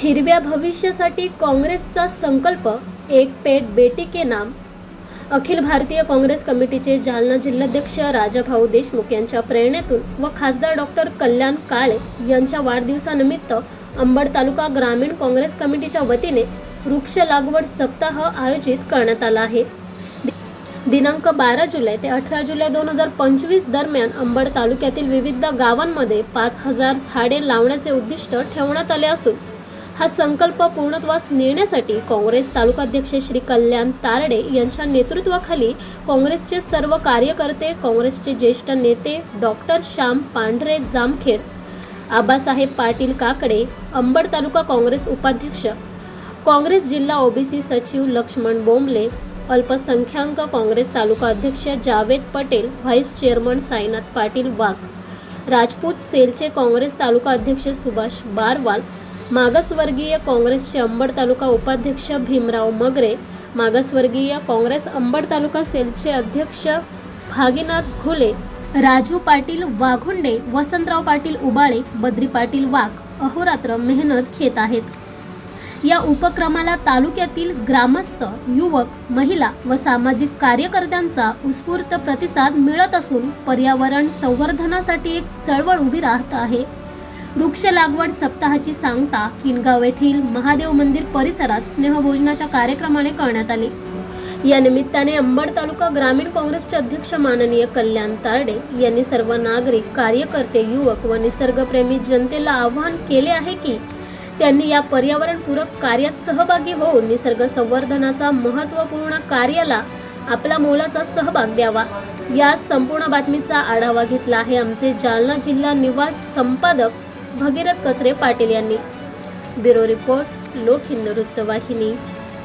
हिरव्या भविष्यासाठी काँग्रेसचा संकल्प एक पेट बेटी के नाम. अखिल भारतीय काँग्रेस कमिटीचे जालना जिल्हाध्यक्ष राजाभाऊ देशमुख यांच्या प्रेरणेतून व खासदार डॉक्टर कल्याण काळे यांच्या वाढदिवसानिमित्त अंबड तालुका ग्रामीण काँग्रेस कमिटीच्या वतीने वृक्ष लागवड सप्ताह आयोजित करण्यात आला आहे. दिनांक बारा जुलै ते अठरा जुलै दोन हजार पंचवीस दरम्यान अंबड तालुक्यातील विविध गावांमध्ये पाच हजार झाडे लावण्याचे उद्दिष्ट ठेवण्यात आले असून हा संकल्प पूर्णत्वास नेण्यासाठी काँग्रेस तालुकाध्यक्ष श्री कल्याण तारडे यांच्या नेतृत्वाखाली काँग्रेसचे सर्व कार्यकर्ते काँग्रेसचे ज्येष्ठ नेते डॉक्टर श्याम पांढरे जामखेड आबासाहेब पाटील काकडे अंबड तालुका काँग्रेस उपाध्यक्ष काँग्रेस जिल्हा ओबीसी सचिव लक्ष्मण बोंबले अल्पसंख्याक काँग्रेस तालुका अध्यक्ष जावेद पटेल व्हाईस चेअरमन साईनाथ पाटील वाघ राजपूत सेलचे काँग्रेस तालुका अध्यक्ष सुभाष बारवाल मागासवर्गीय काँग्रेसचे अंबड तालुका उपाध्यक्ष भीमराव मगरे मागासवर्गीय काँग्रेस अंबड तालुका सेलचे अध्यक्ष भागीनाथ घुले राजू पाटील वाघुंडे वसंतराव पाटील उबाळे बद्री पाटील वाघ अहोरात्र मेहनत घेत आहेत. या उपक्रमाला तालुक्यातील ग्रामस्थ युवक महिला व सामाजिक कार्यकर्त्यांचा उत्स्फूर्त प्रतिसाद मिळत असून पर्यावरण संवर्धनासाठी एक चळवळ उभी राहत आहे. वृक्ष लागवड सप्ताहाची सांगता किनगाव येथील महादेव मंदिर परिसरात स्नेहभोजनाच्या कार्यक्रमाने करण्यात आली. या निमित्ताने अंबड तालुका ग्रामीण काँग्रेसचे अध्यक्ष माननीय कल्याण तारडे यांनी सर्व नागरिक कार्यकर्ते युवक व निसर्गप्रेमी जनतेला आवाहन केले आहे की त्यांनी या पर्यावरणपूरक कार्यात सहभागी होऊन निसर्ग संवर्धनाचा महत्त्वपूर्ण कार्याला आपला मोलाचा सहभाग द्यावा. या संपूर्ण बातमीचा आढावा घेतला आहे आमचे जालना जिल्हा निवास संपादक भगीरथ कचरे पाटील यांनी. ब्युरो रिपोर्ट लोक हिंदू वृत्तवाहिनी.